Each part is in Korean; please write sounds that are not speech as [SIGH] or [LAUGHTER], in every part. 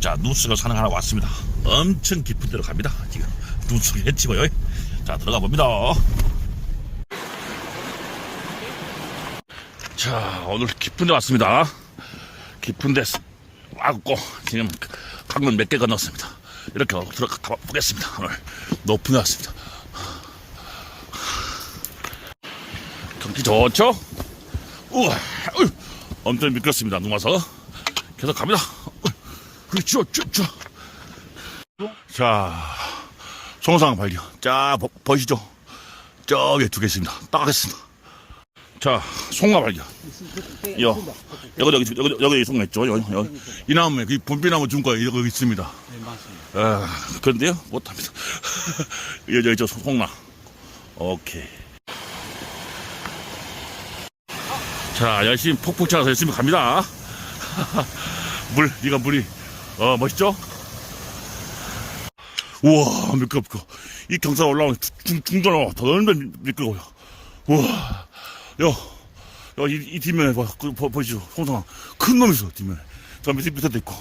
자, 눈속에 산을 하나 왔습니다. 엄청 깊은 데로 갑니다. 지금 눈속에 헤치고요. 자, 들어가 봅니다. 자, 오늘 깊은 데 왔습니다. 깊은 데 왔고, 지금 강문 몇개 건넜습니다. 이렇게 들어가 보겠습니다. 오늘 높은 데 왔습니다. 경치 좋죠? 우와, 엄청 미끄럽습니다. 눈 와서. 계속 갑니다. 그렇죠, 쭉, 쭉. 자, 송상 발견. 자, 보, 보시죠. 저기 두개 있습니다. 딱 하겠습니다. 자, 송가 발견. 여, 여기, 여기, 여기, 여기 송가 있죠. 여기, 여기. 이 나무에, 그 분비나무 중과에 여기 있습니다. 네, 맞습니다. 아, 그런데요? 못합니다. [LAUGHS] 여기, 여기, 저 송나. 오케이. 자, 열심히 폭풍 차서 열심히 갑니다. [LAUGHS] 물, 니가 물이, 어, 멋있죠? 우와, 미끄럽고. 이 경사 올라오면 중, 중전어 더 넓은 미끄러워요. 우와, 야, 야, 이, 이 뒷면에 봐, 그, 보, 보시죠. 홍성아. 큰놈 있어, 뒷면에. 저 밑에, 밑에도 있고.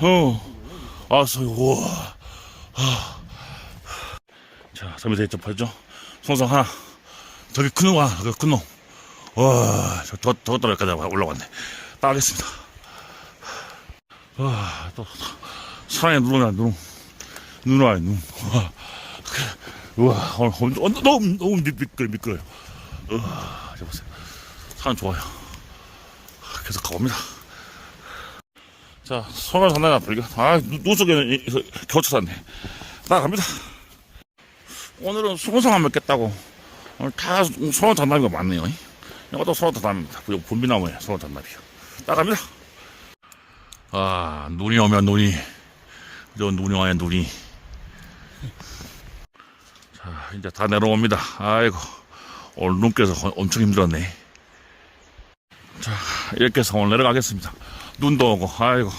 어, 알았어, 우와. 아. 자, 저 밑에 있죠, 보죠? 송성 하나. 저기 큰놈 하나, 저기 큰 놈. 와, 저, 저, 저것도 여기까지 올라왔네. 따겠습니다. 와, 또, 산에 눈 와, 눈. 눈 와요, 눈. 와, 그, 우와, 오늘 엄청- 어, 너무, 너무 미- 미끄러, 미끄러요. 우와, 저 보세요. 산 좋아요. 계속 가봅니다. 자, 소멸 산나가 불겨. 아, 눈, 눈 속에 겨쳐 샀네. 나갑니다. 오늘은 송성안 먹겠다고. 오늘 다 소원 단답이가 많네요. 이것도 소원 단답입니다. 그리고 분비나무에 소원 단답이요. 나갑니다. 아, 눈이 오면 눈이. 저 눈이 와야 눈이. 자, 이제 다 내려옵니다. 아이고, 오늘 눈께서 엄청 힘들었네. 자, 이렇게 해서 오늘 내려가겠습니다. 눈도 오고, 아이고,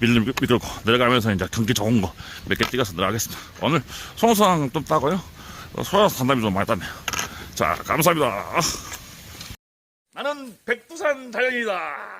밀, 미끌고, 내려가면서 이제 경기 좋은 거 몇 개 찍어서 내려가겠습니다. 오늘 송수항 좀 따고요. 소양 산담이 좀 많이 땄네요. 자, 감사합니다. 나는 백두산 자연이다.